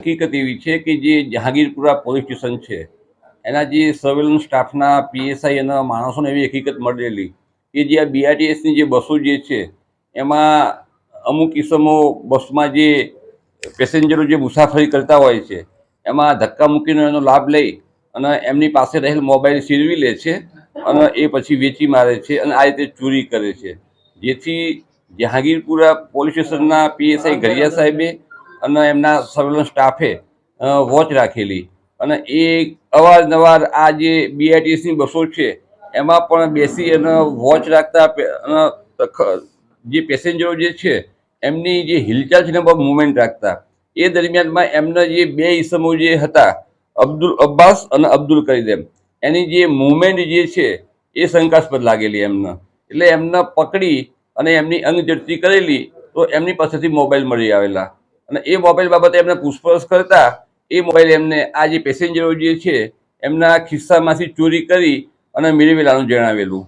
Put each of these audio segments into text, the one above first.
હકીકત એવી છે કે જે જહાંગીરપુરા પોલીસ સ્ટેશન છે, એના જે સર્વેલન્સ સ્ટાફના પીએસઆઈ અને માણસોને એવી હકીકત મળેલી કે જે આ બીઆરટીએસની જે બસો જે છે, એમાં અમુક કિસ્મો બસમાં જે પેસેન્જરો જે મુસાફરી કરતા હોય છે, એમાં ધક્કા મૂકીને એનો લાભ લઈ અને એમની પાસે રહેલ મોબાઈલ સિરવી લે છે અને એ પછી વેચી મારે છે અને આ રીતે ચોરી કરે છે. જેથી જહાંગીરપુરા પોલીસ સ્ટેશનના પીએસઆઈ ઘરિયા સાહેબે અને એમના સર્વેલન્સ સ્ટાફે વોચ રાખેલી. અને એ અવારનવાર આ જે બીઆરટીએસની બસો છે, એમાં પણ બેસી અને વોચ રાખતા જે પેસેન્જરો જે છે, એમની જે હિલચાલ છે ને બહુ મુવમેન્ટ રાખતા. એ દરમિયાનમાં એમના જે બે ઈસમો જે હતા, અબ્દુલ અબ્બાસ અને અબ્દુલ કરીદેમ, એની જે મુવમેન્ટ જે છે, એ શંકાસ્પદ લાગેલી એમને. એટલે એમને પકડી અને એમની અંગઝડતી કરેલી, તો એમની પાસેથી મોબાઈલ મળી આવેલા. અને એ મોબાઈલ બાબતે એમને પૂછપરછ કરતા એ મોબાઈલ એમને આ જે પેસેન્જરો જે છે, એમના ખિસ્સામાંથી ચોરી કરી અને મેળવેલાનું જણાવેલું.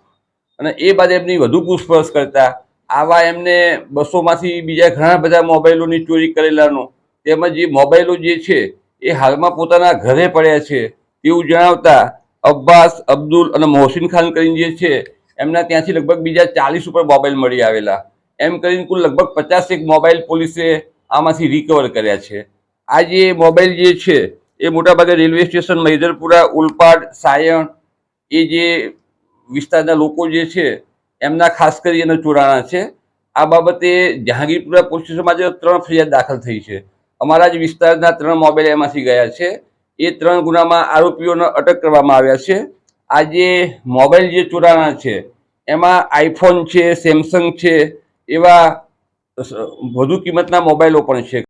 અને એ બાદ એમની વધુ પૂછપરછ કરતા આવા એમને બસોમાંથી બીજા ઘણા બધા મોબાઈલોની ચોરી કરેલાનું તેમજ જે મોબાઈલો જે છે, એ હાલમાં પોતાના ઘરે પડ્યા છે તેવું જણાવતા અબ્બાસ, અબ્દુલ અને મોહસિન ખાન કરીને જે છે, એમના ત્યાંથી લગભગ બીજા ચાલીસ ઉપર મોબાઈલ મળી આવેલા. એમ કરીને કુલ લગભગ પચાસેક મોબાઈલ પોલીસે આમાંથી રિકવર કર્યા છે. આ જે મોબાઈલ જે છે, એ મોટાભાગે રેલવે સ્ટેશન મૈદરપુરા ઉલપાડ, સાયણ, એ જે વિસ્તારના લોકો જે છે, એમના ખાસ કરી એના ચોરાણા છે. આ બાબતે જહાંગીરપુરા પોલીસ સ્ટેશનમાં જે ત્રણ ફરિયાદ દાખલ થઈ છે. અમારા જ વિસ્તારના ત્રણ મોબાઈલ એમાંથી ગયા છે. એ ત્રણ ગુનામાં આરોપીઓને અટક કરવામાં આવ્યા છે. આ જે મોબાઈલ જે ચોરાણા છે, એમાં આઈફોન છે સેમસંગ છે, એવા વધુ કિંમતના મોબાઈલો પણ છે.